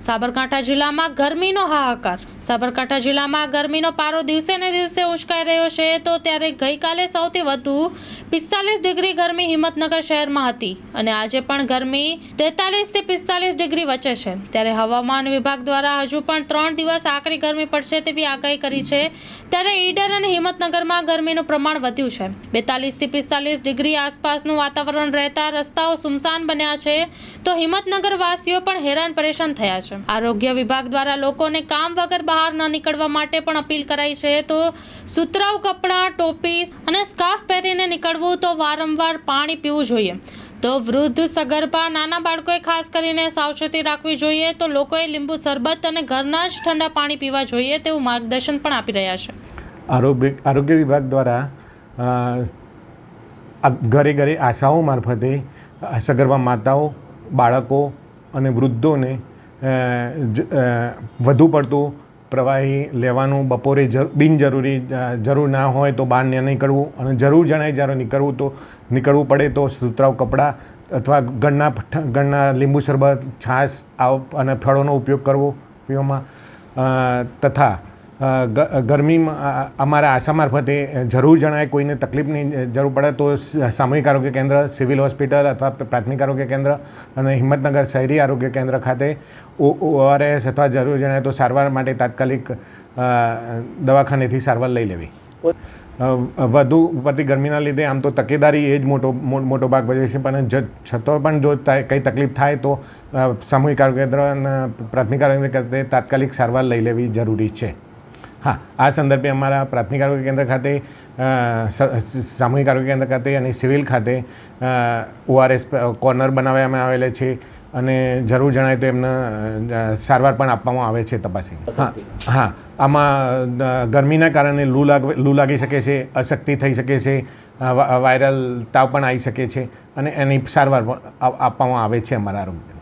સાબરકાંઠા જિલ્લામાં ગરમીનો હાહાકાર સાબરકાંઠા જિલ્લામાં ગરમીનો પારો દિવસે ને દિવસે ઉંચકાઈ રહ્યો છે, તો ત્યારે ગઈકાલે સૌથી વધુ પિસ્તાલીસ ડિગ્રી ગરમી હિંમતનગર શહેરમાં હતી અને આજે પણ ગરમી તેતાલીસથી પિસ્તાલીસ ડિગ્રી વચ્ચે છે. ત્યારે હવામાન વિભાગ દ્વારા હજુ પણ ત્રણ દિવસ આકરી ગરમી પડશે તેવી આગાહી કરી છે. ત્યારે ઈડર અને હિંમતનગરમાં ગરમીનું પ્રમાણ વધ્યું છે. બેતાલીસથી પિસ્તાલીસ ડિગ્રી આસપાસનું વાતાવરણ રહેતા રસ્તાઓ સુમસાન બન્યા છે, તો હિંમતનગર વાસીઓ પણ હેરાન પરેશાન થયા છે. આરોગ્ય વિભાગ દ્વારા લોકોને કામ વગર બહાર ન નીકળવા માટે પણ અપીલ કરાઈ છે. તો સુતરાઉ કપડાં ટોપી અને સ્કાર્ફ પહેરીને નીકળવું તો વારંવાર પાણી પીવું જોઈએ. તો વૃદ્ધ સગર્ભા નાના બાળકોએ ખાસ કરીને સાવચેતી રાખવી જોઈએ તો લોકોએ લીંબુ શરબત અને ઘરના જ ઠંડા પાણી પીવા જોઈએ તેવું માર્ગદર્શન પણ આપી રહ્યા છે. આરોગ્ય આરોગ્ય વિભાગ દ્વારા ઘરે ઘરે આશાઓ મારફતે સગર્ભા માતાઓ, બાળકો અને વૃદ્ધોને વધુ પડતું પ્રવાહી લેવાનું બપોરે બિનજરૂરી જરૂર ના હોય તો બહાર નીકળવું. અને જરૂર જણાય જ્યારે નીકળવું તો નીકળવું પડે તો સુતરાઉ કપડાં અથવા ગણના ગળના લીંબુ શરબત, છાશ આવ, અને ફળોનો ઉપયોગ કરવો પીવામાં તથા ગરમીમાં અમારા આશા મારફતે જરૂર જણાય કોઈને તકલીફની જરૂર પડે તો સામૂહિક આરોગ્ય કેન્દ્ર, સિવિલ હોસ્પિટલ અથવા પ્રાથમિક આરોગ્ય કેન્દ્ર અને હિંમતનગર શહેરી આરોગ્ય કેન્દ્ર ખાતે ઓઆરએસ અથવા જરૂર જણાય તો સારવાર માટે તાત્કાલિક દવાખાનેથી સારવાર લઈ લેવી. વધુ પડતી ગરમીના લીધે આમ તો તકેદારી એ જ મોટો મોટો ભાગ ભજવે છે, પણ છતાં પણ જો કંઈ તકલીફ થાય તો સામૂહિક આરોગ્ય કેન્દ્ર અને પ્રાથમિક આરોગ્ય કેન્દ્રે તાત્કાલિક સારવાર લઈ લેવી જરૂરી છે. હા, આ સંદર્ભે અમારા પ્રાથમિક આરોગ્ય કેન્દ્ર ખાતે સામૂહિક આરોગ્ય કેન્દ્ર ખાતે અને સિવિલ ખાતે ઓઆરએસ કોર્નર બનાવવામાં આવેલા છે અને જરૂર જણાય તો એમને સારવાર પણ આપવામાં આવે છે તપાસી હા હા, આમાં ગરમીના કારણે લૂ લાગ, લૂ લાગી શકે છે, અશક્તિ થઈ શકે છે વાયરલ તાવ પણ આવી શકે છે અને એની સારવાર પણ આપવામાં આવે છે અમારા આરોગ્ય